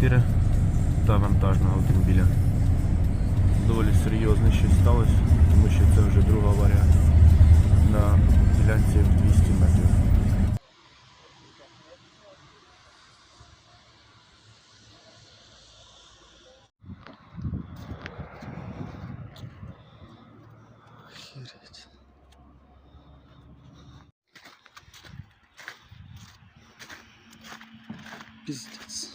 4 та вантажного автомобіля. Доволі серйозне щось сталося, тому що це вже друга аварія на ділянці в 200 метрів. Охереть. business.